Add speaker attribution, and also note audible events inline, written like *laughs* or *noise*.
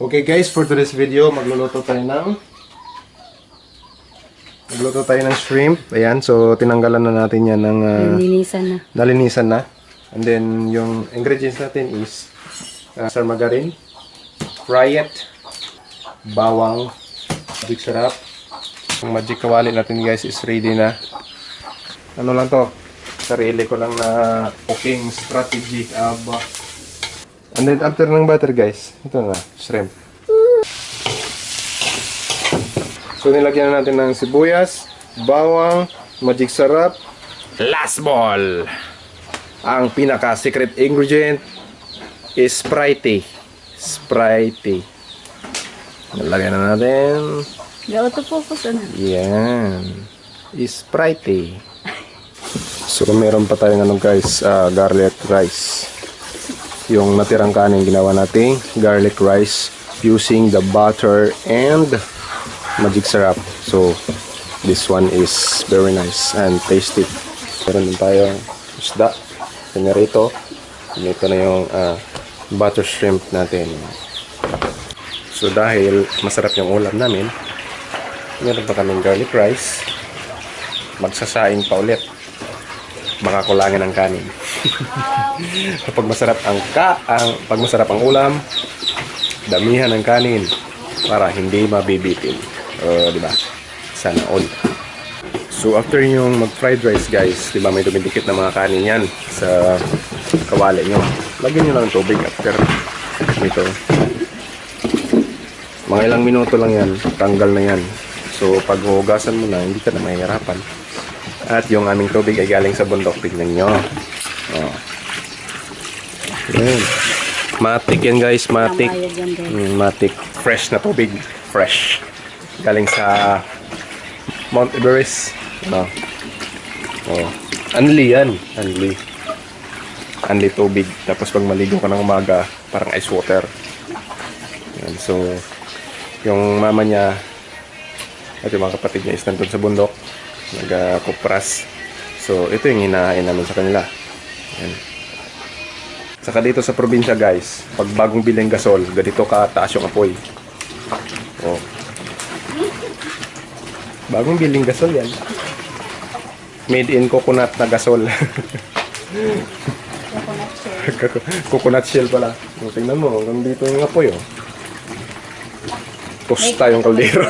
Speaker 1: Okay guys, for today's video, magluluto tayo ng Magluto tayo ng shrimp. Ayan, so tinanggalan na natin yan ng ah,
Speaker 2: Nilinisan na.
Speaker 1: nalinisan na. And then yung ingredients natin is uh, sar margarine, riot, bawang, magic sarap. Yung magic kawali natin guys is ready na. Ano lang to? Sarili ko lang na cooking strategy. Aba. And then after ng butter guys, ito na, shrimp. So nilagyan na natin ng sibuyas, bawang, magic sarap, last ball. Ang pinaka secret ingredient is Sprite. Sprite. Nalagyan na natin.
Speaker 2: Gawa to focus ano.
Speaker 1: Yan. Sprite. So meron pa tayong ano guys, ah, garlic rice. Yung natirang kanin ginawa nating garlic rice using the butter and magic syrup. So this one is very nice and tasty. Meron din tayong isda, pinarito. Ito na yung ah, butter shrimp natin. So dahil masarap yung ulam namin, meron pa kaming garlic rice. Magsasaing pa ulit. Baka kulangin ang kanin. *laughs* Kapag masarap ang ka, ang pag masarap ang ulam, damihan ng kanin para hindi mabibitin. Uh, di ba? Sana all. So after yung mag-fried rice guys, di ba may dumidikit na mga kanin yan sa kawali nyo. Lagyan nyo lang ng tubig after nito. Mga ilang minuto lang yan, tanggal na yan. So pag hugasan mo na, hindi ka na mahihirapan. At yung aming tubig ay galing sa bundok, tignan nyo. Oh. Yan. Matik yan guys, matik. Mm, matik. Fresh na tubig. Fresh. Galing sa Mount Everest. No. Oh. Anli yan. Anli. Anli tubig. Tapos pag maligo ka ng umaga, parang ice water. Yan. So, yung mama niya at yung mga kapatid niya is nandun sa bundok. Nagkupras. So, ito yung hinahain namin sa kanila. Yan. Saka dito sa probinsya guys, pag bagong biling gasol, ganito ka taas yung apoy. Oh. Bagong biling gasol yan. Made in coconut na gasol. coconut shell *laughs* pala. O, tingnan mo, hanggang dito yung apoy oh. Tosta yung kaldero.